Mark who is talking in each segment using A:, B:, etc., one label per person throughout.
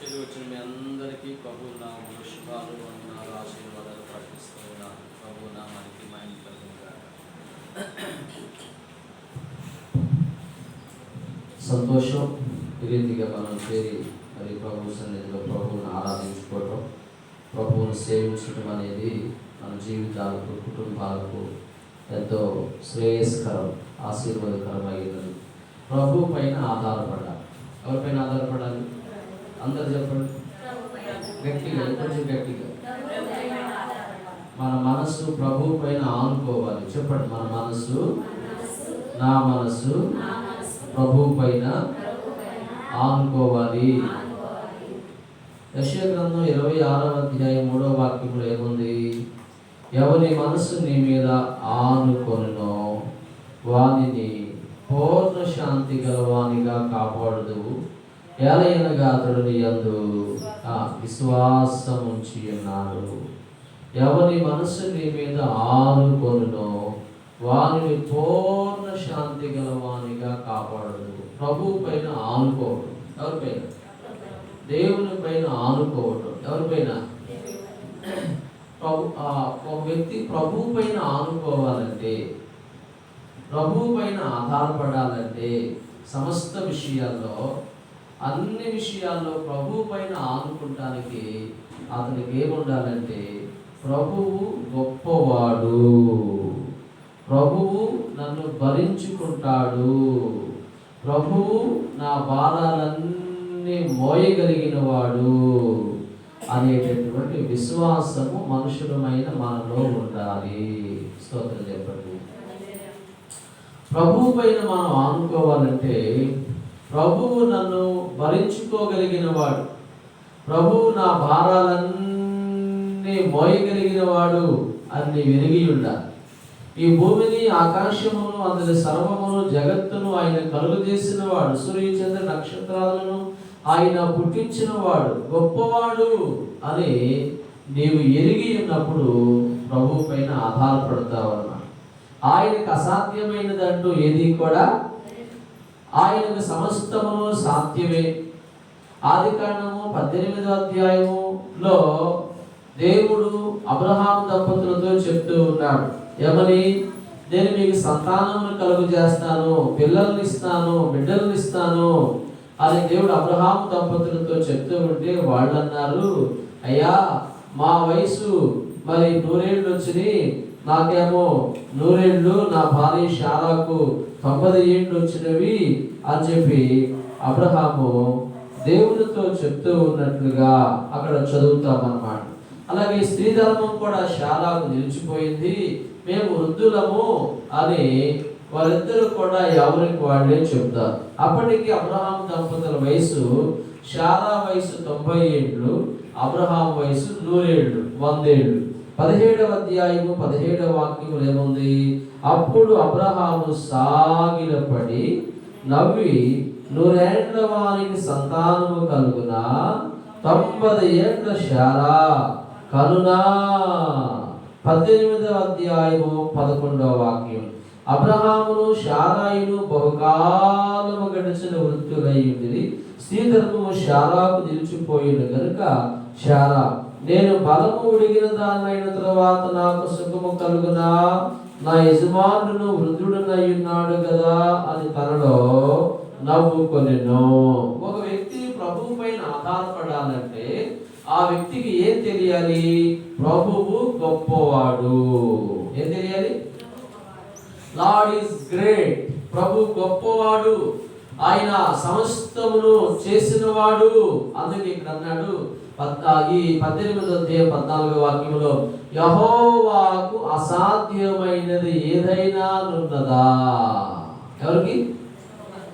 A: తిరిగి వచ్చిన మీ అందరికీ ప్రభు నా శుభాలు వందనాలు ఆశీర్వాదాలు ప్రకటిస్తూ ఉన్నాను. ప్రభు నా మనకి మైండ్
B: సంతోషం రీతిగా మనం చేరి మరి ప్రభు సన్నిధిలో ప్రభువుని ఆరాధించుకోవటం ప్రభువును సేవించడం అనేది మన జీవితాలకు కుటుంబాలకు ఎంతో శ్రేయస్కరం ఆశీర్వాదకరమైనది. ప్రభు పైన ఆధారపడాలి. ఎవరిపైన ఆధారపడాలి? అందరు చెప్పండి. గట్టిగా కొంచెం గట్టిగా మన మనసు ప్రభు పైన ఆనుకోవాలి. చెప్పండి మన మనస్సు నా మనసు ప్రభు పైన ఆనుకోవాలి. యశ్య గ్రంథం ఇరవై ఆరవ అధ్యాయం మూడవ వాక్యంలో ఏముంది? ఎవరి మనసు నీ మీద ఆనుకొనో వానిని పూర్ణ శాంతి గలవానిగా కాపాడదు ఏలైన అతడు ఎందు ఆ విశ్వాసం ఉంచి ఉన్నాడు ఎవరి మనసు నీ మీద ఆనుకొనునో వారిని పూర్ణ శాంతి గలవానిగా కాపాడదు ప్రభు పైన ఆనుకోవడం ఎవరిపైన దేవుని పైన ఆనుకోవడం ఎవరిపైన ప్రభు ఆ ఒక వ్యక్తి ప్రభు పైన ఆనుకోవాలంటే ప్రభు పైన ఆధారపడాలంటే సమస్త విషయాల్లో అన్ని విషయాల్లో ప్రభు పైన ఆనుకుంటానికి అతనికి ఏముండాలంటే ప్రభువు గొప్పవాడు. ప్రభువు నన్ను భరించుకుంటాడు. ప్రభువు నా భారాలన్నీ మోయగలిగిన వాడు అనేటటువంటి విశ్వాసము మనుషులమైన మనలో ఉండాలి. స్తోత్రం చెప్పండి. ప్రభువు పైన మనం ఆనుకోవాలంటే ప్రభువు నన్ను భరించుకోగలిగిన వాడు ప్రభువు నా భారాలన్నీ మోయగలిగిన వాడు అని వెలిగి ఉండాలి. ఈ భూమిని ఆకాశమును అందులో సర్వమును జగత్తును ఆయన కలుగు చేసిన వాడు సూర్యచంద్ర నక్షత్రాలను ఆయన పుట్టించిన వాడు గొప్పవాడు అని నీవు ఎరిగి ఉన్నప్పుడు ప్రభు పైన ఆధారపడతావు అన్నమాట. ఆయనకు అసాధ్యమైనదంటూ ఏది కూడా ఆయనకు సమస్తము సాధ్యమే. ఆది కాండము పద్దెనిమిదో అధ్యాయములో దేవుడు అబ్రహాం దంపతులతో చెప్తూ ఉన్నాడు ఏమని? నేను మీకు సంతానమును కలుగు చేస్తాను పిల్లల్ని ఇస్తాను బిడ్డలను ఇస్తాను అని దేవుడు అబ్రహాం దంపతులతో చెప్తూ ఉంటే వాళ్ళు అన్నారు అయ్యా మా వయసు మరి నూరేళ్ళు వచ్చినాయి నాకేమో నూరేళ్ళు నా భార్య శారాకు తొంభై ఏళ్ళు వచ్చినవి అని చెప్పి అబ్రహాము దేవునితో చెప్తూ ఉన్నట్లుగా అక్కడ చదువుతామన్నమాట. అలాగే స్త్రీ ధర్మం కూడా శారాకు నిలిచిపోయింది. మేము వృద్ధులము అని వారిద్దరు కూడా ఎవరికి వాళ్ళే చెప్తారు అప్పటికి అబ్రహాం దంపతుల వయసు శారా వయసు తొంభై ఏళ్ళు అబ్రహాం వయసు నూరేళ్ళు వందేళ్ళు. పదిహేడవ అధ్యాయము పదిహేడవ వాక్యములు ఏముంది? అప్పుడు అబ్రహాము సాగిలపడి నవ్వి నూరేండ్ల వారికి సంతానము కలుగున? తొంభై ఏండ్ల శారా కలునా పద్దెనిమిదవ అధ్యాయము పదకొండవ వాక్యం. అబ్రహామును శారాయును బహుకాలము గడిచిన వృత్తులై ఉండేది స్త్రీ ధర్మము శారాకు నిలిచిపోయిన గనుక శారా నేను బలము ఉడిగిన దానైన తర్వాత నాకు సుఖము కలుగునా? నా యజమానుడు వృద్ధుడునై ఉన్నాడు కదా అని తనలో నవ్వుకొనెను. ఒక వ్యక్తి ప్రభువు పైన ఆధారపడాలంటే ఆ వ్యక్తికి ఏం తెలియాలి? ప్రభువు గొప్పవాడు. ఏం తెలియాలి? Lord is great. ప్రభు గొప్పవాడు. ఆయన సమస్తమును చేసినవాడు. అందుకే ఇక్కడ అన్నాడు ఈ పద్దెనిమిదో అధ్యాయ పద్నాలుగో వాక్యంలో యహోవాకు అసాధ్యమైనది ఏదైనా ఉన్నదా ఎవరికి?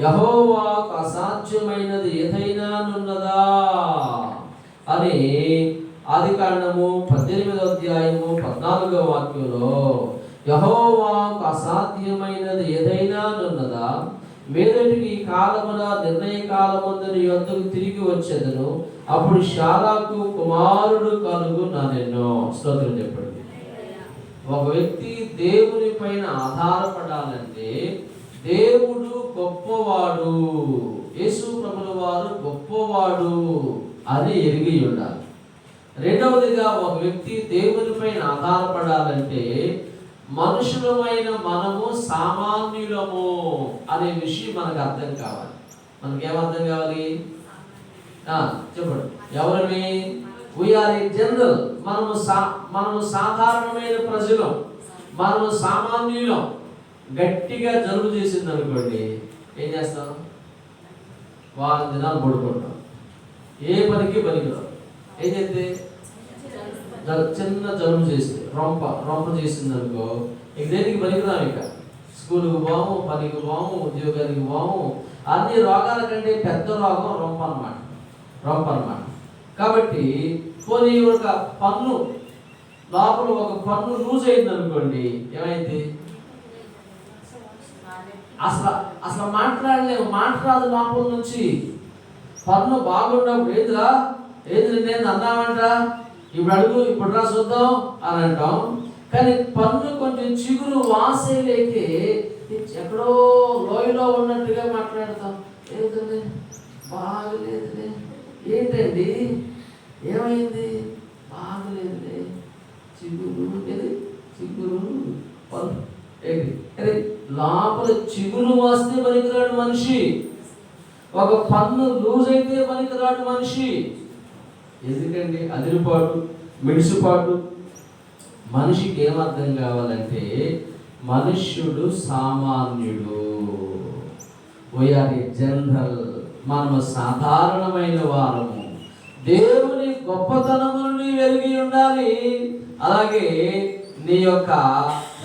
B: యహోవాకు అసాధ్యమైనది ఏదైనా ఉన్నదా అని ఆది కారణము పద్దెనిమిదో అధ్యాయము పద్నాలుగో వాక్యంలో యహోవాకు అసాధ్యమైనది ఏదైనా ఉన్నదా మీదటికి ఈ కాలమున నిర్ణయ కాలమందుని యొద్దకు తిరిగి వచ్చేదను. అప్పుడు శాలాకు కుమారుడు కలుగు నన్నెన్నో స్తోత్రం చెప్పండి. ఒక వ్యక్తి దేవుని పైన ఆధారపడాలంటే దేవుడు గొప్పవాడు. యేసు ప్రభుల వారు గొప్పవాడు అని ఎరిగి ఉండాలి. రెండవదిగా ఒక వ్యక్తి దేవుని పైన ఆధారపడాలంటే మనుషులమైన మనము సామాన్యులము అనే విషయం మనకు అర్థం కావాలి. మనకి ఏమర్థం కావాలి? ఆ, చెప్పండి. ఎవరని వీఆర్ ఇన్ జనరల్ మనము సా మనము సాధారణమైన ప్రజలం. మనము సామాన్యులం. గట్టిగా జలుబు చేసింది అనుకోండి ఏం చేస్తాం? వారం దినాలు పడుకుంటాం. ఏ పనికి పనికిరాం ఏం చేస్తే చిన్న జలుబు చేసింది రొంప రొంప చేసింది అనుకో ఇక దేనికి పనికిరాం ఇక. స్కూల్కి పోము పనికి పోము ఉద్యోగానికి పోము అన్ని రోగాల కంటే పెద్ద రోగం రొంప అనమాట రొంప అనమాట కాబట్టి పోనీ ఒక పన్ను లోపల ఒక పన్ను లూజ్ అయింది అనుకోండి ఏమైంది? అసలు అసలు మాట్లాడలేము మాట్లాడదు లోపల నుంచి. పన్ను బాగున్నప్పుడు ఏదిరా ఏది నేను అన్నామంట ఇప్పుడు అడుగు ఇప్పుడు రా చూద్దాం అని అంటాం. కానీ పన్ను కొంచెం చిగురు వాసేలేకే ఎక్కడో లోయలో ఉన్నట్టుగా మాట్లాడతాం. ఏదండి బాగలేదులే. ఏంటండి? ఏమైంది? బాగలేదులే. చిగురు ఏది? చిగురు పన్ను. ఏంటి? అరే లోపల చిగురు వాస్తే పనికిరాడు మనిషి. ఒక పన్ను లూజ్ అయితే పనికిరాడు మనిషి. ఎందుకండి అదిరిపాటు మిడిసిపాటు మనిషికి ఏమర్థం కావాలంటే మనుష్యుడు సామాన్యుడు. వీఆర్ జనరల్ మనము సాధారణమైన వారము. దేవుని గొప్పతనమును నీ వెలిగి ఉండాలి. అలాగే నీ యొక్క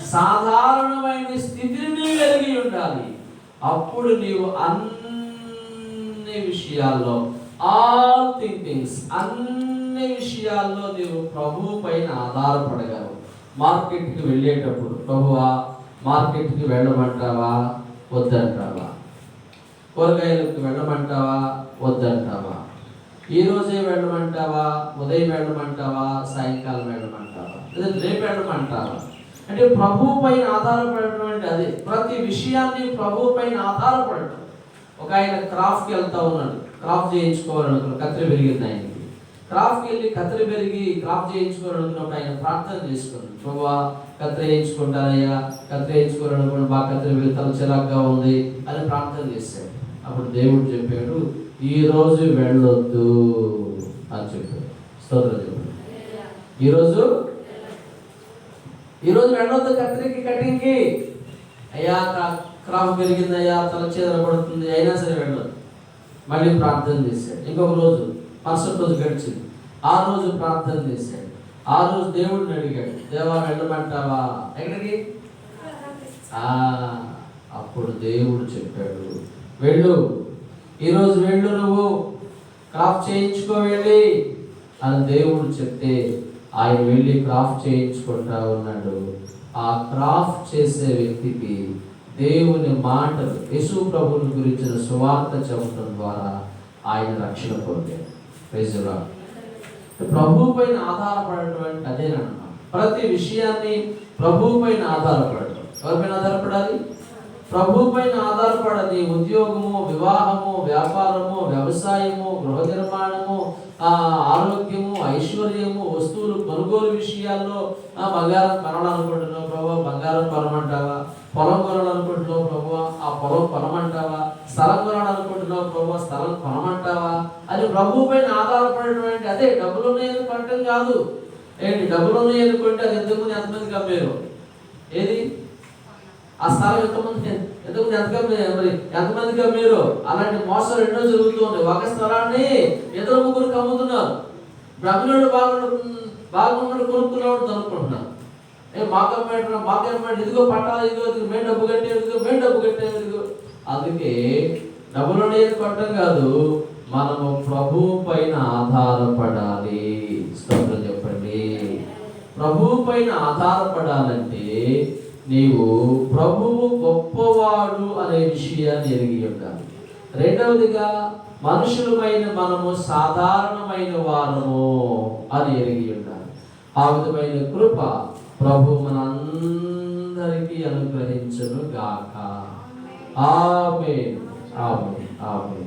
B: సాధారణమైన స్థితిని వెలిగి ఉండాలి. అప్పుడు నీవు అన్ని విషయాల్లో ఆల్ థింకింగ్స్ అన్ని విషయాల్లో నీవు ప్రభు పైన ఆధారపడగలవు. మార్కెట్కి వెళ్ళేటప్పుడు ప్రభువా మార్కెట్కి వెళ్ళమంటావా? వద్దంటావా? కూరగాయలకు వెళ్ళమంటావా? వద్దంటావా? ఈ రోజే వెళ్ళమంటావా? ఉదయం వెళ్ళమంటావా? సాయంకాలం వెళ్ళమంటావా? లేదా రేపు వెళ్ళమంటావా? అంటే ప్రభు పైన ఆధారపడటం అంటే అదే. ప్రతి విషయాన్ని ప్రభు పైన ఆధారపడటం. ఒక ఆయన క్రాఫ్ట్కి వెళ్తా ఉన్నాడు. క్రాప్ చేయించుకోవాలనుకున్న కత్తిరి పెరిగింది ఆయనకి. క్రాప్కి వెళ్ళి కత్తిరి పెరిగి క్రాప్ చేయించుకోవాలనుకున్నప్పుడు ఆయన ప్రార్థన చేసుకున్నాడు. ప్రభా కత్తిరి వేయించుకుంటానయ్యా కత్తిరి వేయించుకోవాలనుకున్న బాగా కత్తిరి వెళ్తాను చిరాగ్గా ఉంది అని ప్రార్థన చేశాడు. అప్పుడు దేవుడు చెప్పాడు ఈ రోజు వెళ్ళొద్దు అని చెప్పాడు. స్తోత్రం చెప్పాడు. ఈరోజు ఈరోజు వెళ్ళొద్దు కత్తిరికి కటింగ్కి. అయ్యా క్రా- క్రాఫ్ పెరిగిందయ్యా తల చేదర పడుతుంది అయినా సరే వెళ్ళొద్దు. మళ్ళీ ప్రార్థన చేశాడు. ఇంకొక రోజు మరుసటి రోజు గడిచింది. ఆ రోజు ప్రార్థన చేశాడు. ఆ రోజు దేవుడిని అడిగాడు దేవా వెళ్ళమంటావా? ఎక్కడికి? ఆ, అప్పుడు దేవుడు చెప్పాడు వెళ్ళు. ఈరోజు వెళ్ళు నువ్వు. క్రాఫ్ట్ చేయించుకో వెళ్ళి. అని దేవుడు చెప్తే ఆయన వెళ్ళి క్రాఫ్ట్ చేయించుకుంటా ఉన్నాడు ఆ క్రాఫ్ట్ చేసే వ్యక్తికి దేవుని మాటలు యేసు ప్రభుని గురించిన సువార్త చెప్పడం ద్వారా ఆయన రక్షణ పొందాడు. ప్రజలా ప్రభు పైన ఆధారపడటువంటి అదేనన్నా ప్రతి విషయాన్ని ప్రభు పైన ఆధారపడటం. ఎవరిపైన ఆధారపడాలి? ప్రభు పైన ఆధారపడని ఉద్యోగము వివాహము వ్యాపారము వ్యవసాయము గృహ నిర్మాణము ఆరోగ్యము ఐశ్వర్యము వస్తువులు కొనుగోలు విషయాల్లో ఆ, బంగారం కొనాలనుకుంటున్నావు ప్రభు బంగారం కొనమంటావా? పొలం కొనాలనుకుంటున్నావు ప్రభు ఆ పొలం కొనమంటావా? స్థలం కొనాలనుకుంటున్నావు ప్రభు స్థలం కొనమంటావా? అది ప్రభు పైన ఆధారపడటం అంటే అదే డబ్బులు ఉన్నాయని కొనటం కాదు. ఏంటి? డబ్బులు ఉన్నాయి అనుకుంటే అది ఎంతమంది ఎంతమందికి అమ్మారు? ఏది? ఆ స్థలం ఎంతమంది ఎంతమంది ఎంతమంది మరి ఎంతమందికి కమ్మారు అలాంటి మోసాలు ఎన్నో జరుగుతుంది ఒక స్థలాన్ని ఇద్దరు ముగ్గురికి అమ్ముతున్నారు. బ్రహ్మణుడు బాగుండు బాగుండు కొనుక్కున్నాడు అనుకుంటున్నాను. ఏ మాకు పెట్టడం మాకు అమ్మాడు ఇదిగో పట్టాలి ఇదిగో ఇదిగో మేము డబ్బు కట్టే ఇదిగో మేము డబ్బు కట్టే ఇదిగో. అందుకే డబ్బులు అనేది కొట్టడం కాదు మనము ప్రభు పైన ఆధారపడాలి. స్తోత్రం చెప్పండి. ప్రభు పైన ఆధారపడాలంటే నీవు ప్రభువు గొప్పవాడు అనే విషయాన్ని ఎరిగి ఉండాలి. రెండవదిగా మనుషులమైన మనము సాధారణమైన వారము అని ఎరిగి ఉండాలి. ఆ విధమైన కృప ప్రభు మనందరికీ అనుగ్రహించను గాక ఆమె ఆమె ఆమె